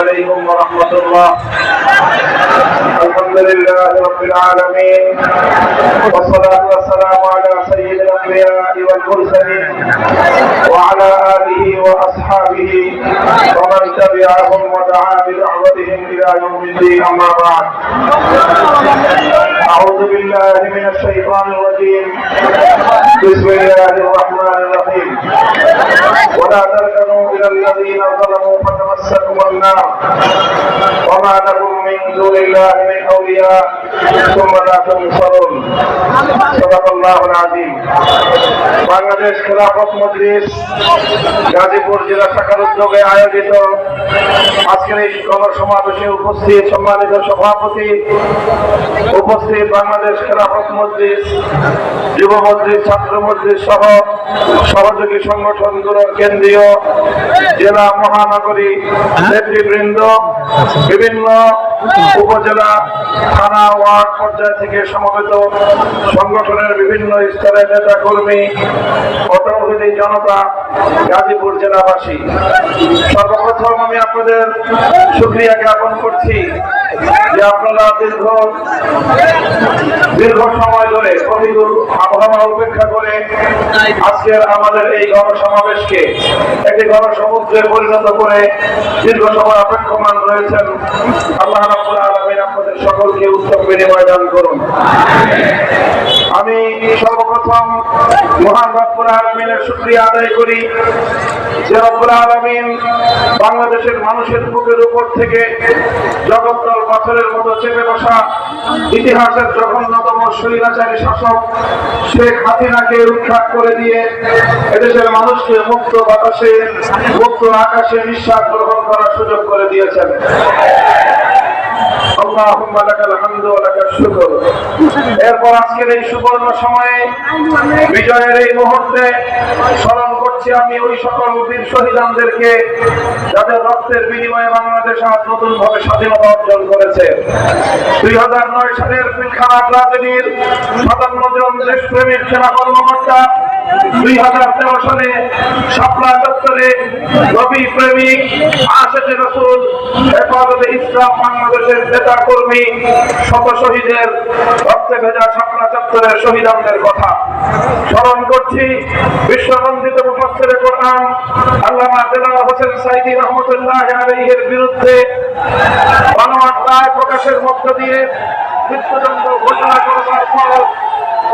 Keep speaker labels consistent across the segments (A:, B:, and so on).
A: عليكم ورحمة الله. الحمد لله رب العالمين. والصلاة والسلام على سيد الأنبياء والمرسلين وعلى آله وأصحابه ومن تبعهم ودعا بدعوتهم إلى يوم الدين. أما بعد. أعوذ بالله من الشيطان الرجيم. بسم الله الرحمن الرحيم. ولا تركنوا إلى الذين ظلموا فتمسكم النار وما لكم من دون الله من أولياء ثم لا تنصرون صدق الله العظيم বাংলাদেশ খেলাফত মজলিস গাজীপুর জেলা শাখার উদ্যোগে আয়োজিত আজকের এই গণসমাবেশে উপস্থিত সম্মানিত সভাপতি উপস্থিত বাংলাদেশ খেলাফত মজলিস যুব মজলিস ছাত্র মজলিস সহ সহযোগী সংগঠনগুলোর কেন্দ্রীয় জেলা মহানগরী নেতৃবৃন্দ বিভিন্ন উপজেলা থানা ওয়ার্ড পর্যায় থেকে সমবেত সংগঠনের বিভিন্ন স্তরের নেতা কর্মী জনতা গাজীপুর জেলাবাসী, সর্বপ্রথম আমি আপনাদের সুক্রিয়া জ্ঞাপন করছি যে আপনারা দীর্ঘ দীর্ঘ সময় ধরে প্রতিকূল আবহাওয়া উপেক্ষা করে আজকের আমাদের এই গণসমাবেশকে একটি গণসমুদ্রে পরিণত করে দীর্ঘ সময় অপেক্ষমান রয়েছেন। আল্লাহ আলামিন আপনাদের সকলকে উত্তম বিনিময় দান করুন। আমি সর্বপ্রথম মহান রব্বুল আলমিনের শুক্রিয়া আদায় করি যে রব্বুল আলমিন বাংলাদেশের মানুষের বুকের উপর থেকে জগদ্দল পাথরের মতো চেপে বসা ইতিহাসের জঘন্যতম স্বৈরাচারী শাসক শেখ হাসিনাকে উৎখাত করে দিয়ে এদেশের মানুষকে মুক্ত বাতাসে, মুক্ত আকাশে নিঃশ্বাস গ্রহণ করার সুযোগ করে দিয়েছেন। اللهم لك الحمد ولك الشكر এরপর আজকের এই সুবর্ণ সময়ে বিজয়ের এই মুহূর্তে স্মরণ করছি আমি ওই সকল বীর শহীদানদেরকে যাদের রক্তের বিনিময়ে বাংলাদেশ আজ নতুন ভাবে স্বাধীনতা অর্জন করেছে দুই হাজার নয় সালের পিলখানা ট্রাজেডির সাতান্ন জন দেশপ্রেমিক সেনা কর্মকর্তা দুই হাজার তেরো সালে শাপলা চত্বরে রবি প্রেমিক আশেদে রসুল হেফাজতে ইসলাম বাংলাদেশের নেতা কর্মী শত শহীদের রক্তে ভেজা শাপলা চত্বরের শহীদানদের কথা। স্মরণ করছি বিশ্ববন্দিত মুফাসসিরে কোরআন আল্লামা দেলাওয়ার হোসেন সাইদি রহমতুল্লাহ আলাইহির বিরুদ্ধে গণমাত রায় প্রকাশের মধ্য দিয়ে মৃত্যুদণ্ড ঘোষণা করবার পর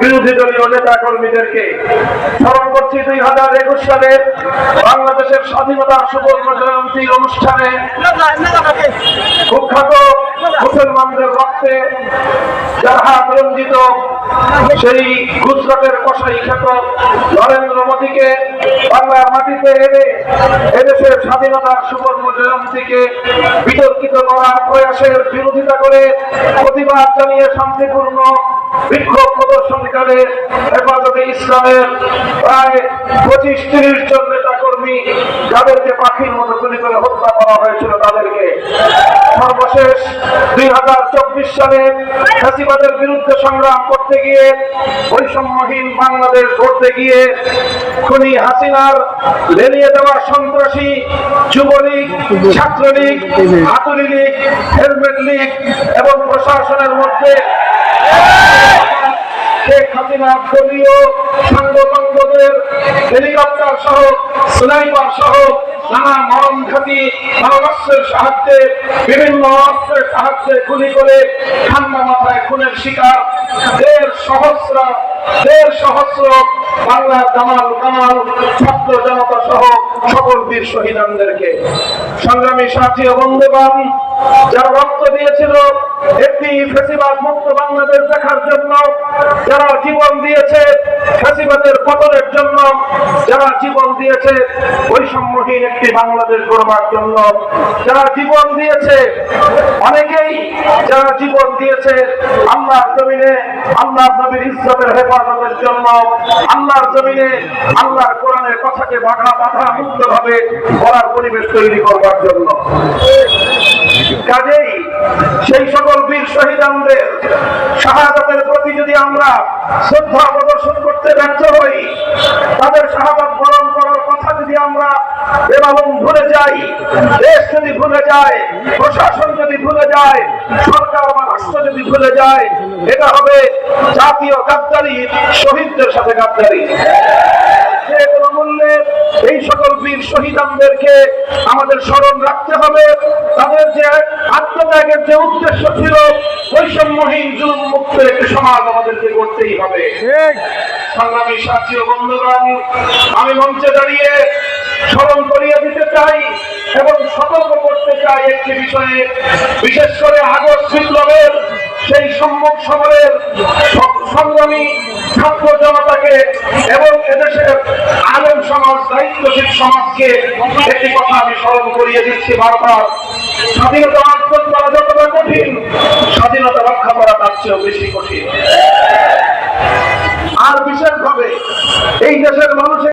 A: বিরোধী দলীয় নেতা কর্মীদেরকে স্মরণ করছি দুই হাজার একুশ সালে বাংলাদেশের স্বাধীনতা সুবর্ণ জয়ন্তী অনুষ্ঠানে কুখ্যাত মুসলমানদের রক্তে যার হাত রঞ্জিত সেই গুজরাটের কষাই খ্যাত নরেন্দ্র মোদীকে বাংলার মাটিতে এনে এদেশের স্বাধীনতার সুবর্ণ জয়ন্তীকে বিতর্কিত করার প্রয়াসের বিরোধিতা করে প্রতিবাদ জানিয়ে শান্তিপূর্ণ বিক্ষোভ প্রদর্শনকালে হেফাজতে ইসলামের প্রায় পঁচিশ তিরিশ জন নেতা কর্মী যাদেরকে পাখির মতো গুলি করে হত্যা করা হয়েছিল তাদেরকে। সর্বশেষ দুই হাজার চব্বিশ সালে ফ্যাসিবাদের বিরুদ্ধে সংগ্রাম করতে গিয়ে বৈষম্যহীন বাংলাদেশ গড়তে গিয়ে খুনি হাসিনার লেলিয়ে দেওয়া সন্ত্রাসী, যুবলীগ, ছাত্রলীগ হাতুড়ি লীগ, হেলমেট লীগ এবং প্রশাসনের মধ্যে শেখ হাসিনা দলীয় সাংগঠনদের হেলিকপ্টার সহ, স্নাইপার সহ নানা মরণ ঘাতি অস্ত্রের সাহায্যে, বিভিন্ন অস্ত্রের সাহায্যে গুলি করে ঠান্ডা মাথায় খুনের শিকার। দেড় সহস্র দেড় সহস্র বাংলার জামাল কামাল, ছাত্র জনতা সহ সকল বীর শহীদানদেরকে। সংগ্রামী সাথী বন্ধুগণ, যারা রক্ত দিয়েছিল একটি ফেসিবাদ মুক্ত বাংলাদেশ দেখার জন্য যারা জীবন দিয়েছে, ফেসিবাদের পতনের জন্য যারা জীবন দিয়েছে, বৈষম্যহীন একটি বাংলাদেশ গড়বার জন্য যারা জীবন দিয়েছে, অনেকেই যারা জীবন দিয়েছে আল্লাহর জমিনে, আল্লাহর নবীর ইসলামের হেফাজতের জন্য, আল্লাহর জমিনে আল্লাহর কোরআনের কথাকে বাধা বাধা মুক্ত ভাবে করার পরিবেশ তৈরি করবার জন্য। কাজেই সেই সকল বীর শহীদানদের শাহাদাতের প্রতি যদি আমরা শ্রদ্ধা প্রদর্শন করতে ব্যর্থ হই, তাদের শাহাদাত বরণ করার কথা যদি আমরা এরকম ভুলে যাই, দেশ যদি ভুলে যায়, প্রশাসন যদি ভুলে যায়, সরকার বা রাষ্ট্র যদি ভুলে যায়, এটা হবে জাতীয় গাদ্দারি শহীদদের সাথে গাদ্দারি যে কোনো মূল্যে এই সকল বীর শহীদানদেরকে আমাদের স্মরণ রাখতে হবে। তাদের যে আত্মত্যাগের যে উদ্দেশ্য ছিল বৈষম্যহীন জুলুম মুক্ত একটি সমাজ আমাদেরকে করতেই হবে। সংগ্রামী সাথী ও বন্ধুগণ আমি মঞ্চে দাঁড়িয়ে স্মরণ করিয়ে দিতে চাই এবং সতর্ক করতে চাই একটি বিষয়ে বিশেষ করে আগস্ট বিপ্লবের সেই সম্মুখ সমরের সংগ্রামী ছাত্র জনতাকে এবং এদেশের আলেম সমাজ, দায়িত্বশীল সমাজকে একটি কথা আমি স্মরণ করিয়ে দিচ্ছি বারবার। স্বাধীনতা অর্জন করা যতটা কঠিন, স্বাধীনতা রক্ষা করা তার চেয়েও বেশি কঠিন। আর বিশেষভাবে এই দেশের মানুষের